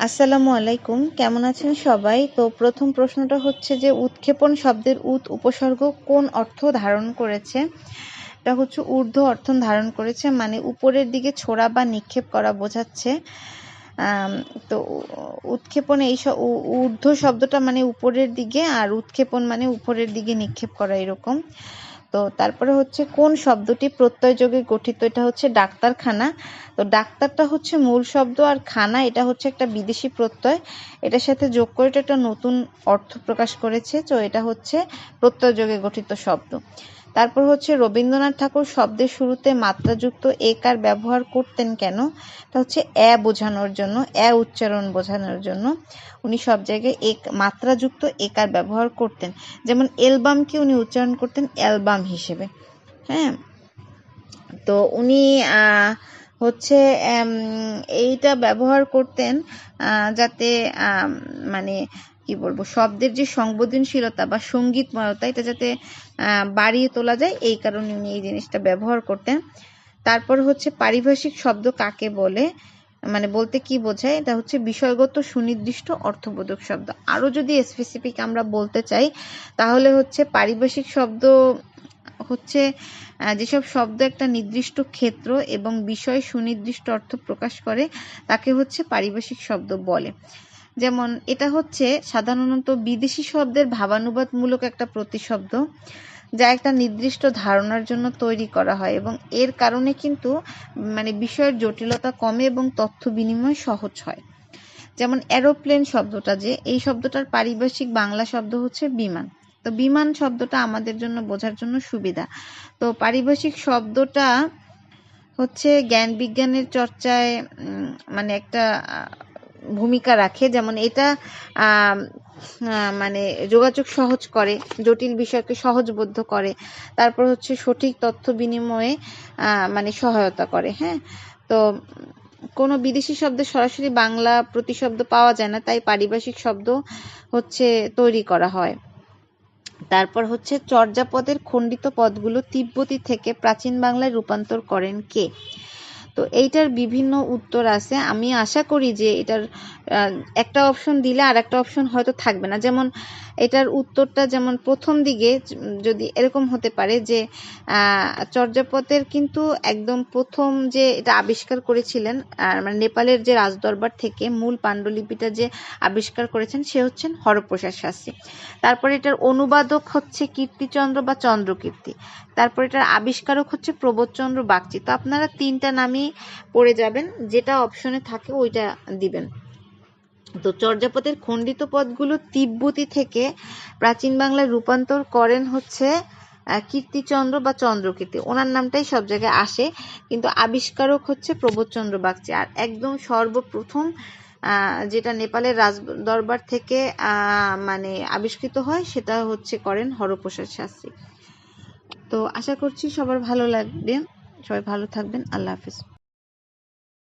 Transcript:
আসসালামু আলাইকুম, কেমন আছেন সবাই? তো প্রথম প্রশ্নটা হচ্ছে যে, উৎক্ষেপণ শব্দের উৎ উপসর্গ কোন অর্থ ধারণ করেছে? এটা হচ্ছে ঊর্ধ্ব অর্থ ধারণ করেছে মানে উপরের দিকে ছোড়া বা নিক্ষেপ করা বোঝাচ্ছে। তো উৎক্ষেপণ এই ঊর্ধ্ব শব্দটা মানে উপরের দিকে আর উৎক্ষেপণ মানে উপরের দিকে নিক্ষেপ করা এরকম। তো তারপরে হচ্ছে কোন শব্দটি প্রত্যয় যোগে গঠিত? এটা হচ্ছে ডাক্তারখানা। তো ডাক্তারটা হচ্ছে মূল শব্দ আর খানা, এটা হচ্ছে একটা বিদেশি প্রত্যয়। এটার সাথে যোগ করে এটা একটা নতুন অর্থ প্রকাশ করেছে। তো এটা হচ্ছে প্রত্যয় যোগে গঠিত শব্দ। তারপর হচ্ছে রবীন্দ্রনাথ ঠাকুর শব্দের শুরুতে মাত্রাযুক্ত একার ব্যবহার করতেন কেন? তা হচ্ছে এ বোঝানোর জন্য, এ উচ্চারণ বোঝানোর জন্য। উনি সব জায়গায় এক মাত্রাযুক্ত একার ব্যবহার করতেন। যেমন অ্যালবামকে উনি উচ্চারণ করতেন অ্যালবাম হিসেবে। হ্যাঁ? তো উনি হচ্ছে এইটা ব্যবহার করতেন যাতে মানে কি বলব, শব্দের যে সংবেদনশীলতা বা সঙ্গীতময়তা, এটা যাতে বাড়িয়ে তোলা যায়, এই কারণে উনি এই জিনিসটা ব্যবহার করতেন। তারপর হচ্ছে পারিভাষিক শব্দ কাকে বলে? মানে বলতে কি বোঝায়? এটা হচ্ছে বিষয়গত সুনির্দিষ্ট অর্থবোধক শব্দ। আরও যদি স্পেসিফিক আমরা বলতে চাই, তাহলে হচ্ছে পারিভাষিক শব্দ হচ্ছে যেসব শব্দ একটা নির্দিষ্ট ক্ষেত্র এবং বিষয় সুনির্দিষ্ট অর্থ প্রকাশ করে, তাকে হচ্ছে পারিভাষিক শব্দ বলে। যেমন, এটা হচ্ছে সাধারণত বিদেশি শব্দের ভাবানুবাদমূলক একটা প্রতিশব্দ যা একটা নির্দিষ্ট ধারণার জন্য তৈরি করা হয় এবং এর কারণে কিন্তু মানে বিষয়ের জটিলতা কমে এবং তথ্য বিনিময় সহজ হয়। যেমন অ্যারোপ্লেন শব্দটা যে, এই শব্দটার পারিভাষিক বাংলা শব্দ হচ্ছে বিমান। তো বিমান শব্দটা আমাদের জন্য বোঝার জন্য সুবিধা। তো পারিভাষিক শব্দটা হচ্ছে জ্ঞান বিজ্ঞানের চর্চায় মানে একটা ভূমিকা রাখে। যেমন এটা মানে যোগাযোগ সহজ করে, জটিল বিষয়কে সহজবোধ্য করে। তারপর হচ্ছে সঠিক তথ্য বিনিময়ে মানে সহায়তা করে হ্যাঁ? তো কোনো বিদেশি শব্দের সরাসরি বাংলা প্রতিশব্দ পাওয়া যায় না, তাই পারিভাষিক শব্দ হচ্ছে তৈরি করা হয়। তারপর হচ্ছে চর্যাপদের খণ্ডিত পদগুলো তিব্বতী থেকে প্রাচীন বাংলায় রূপান্তর করেন কে? তো এইটার বিভিন্ন উত্তর আছে। আমি আশা করি যে এটার একটা অপশন দিলে আর একটা অপশন হয়তো থাকবে না। যেমন এটার উত্তরটা যেমন প্রথম দিকে যদি এরকম হতে পারে যে চর্যাপদের কিন্তু একদম প্রথম যে এটা আবিষ্কার করেছিলেন মানে নেপালের যে রাজদরবার থেকে মূল পাণ্ডুলিপিটা যে আবিষ্কার করেছেন সে হচ্ছেন হরপ্রসাদ শাস্ত্রী। তারপরে এটার অনুবাদক হচ্ছে কীর্তিচন্দ্র বা চন্দ্রকীর্তি। তারপর এটার আবিষ্কারক হচ্ছে প্রবোধচন্দ্র বাগচি। তো আপনারা তিনটা নামই পড়ে যাবেন, যেটা অপশনে থাকে ওইটা দিবেন। তো চর্যাপদের খণ্ডিত পদগুলো তিব্বতী থেকে প্রাচীন বাংলায় রূপান্তর করেন হচ্ছে কীর্তিচন্দ্র বা চন্দ্রকীর্তি। ওনার নামটাই সব জায়গায় আসে, কিন্তু আবিষ্কারক হচ্ছে প্রবোধচন্দ্র বাগচি। আর একদম সর্বপ্রথম যেটা নেপালের রাজ দরবার থেকে মানে আবিষ্কৃত হয়, সেটা হচ্ছে করেন হরপ্রসাদ শাস্ত্রী। তো আশা করছি সবার ভালো লাগবে। সবাই ভালো থাকবেন। আল্লাহ হাফিজ।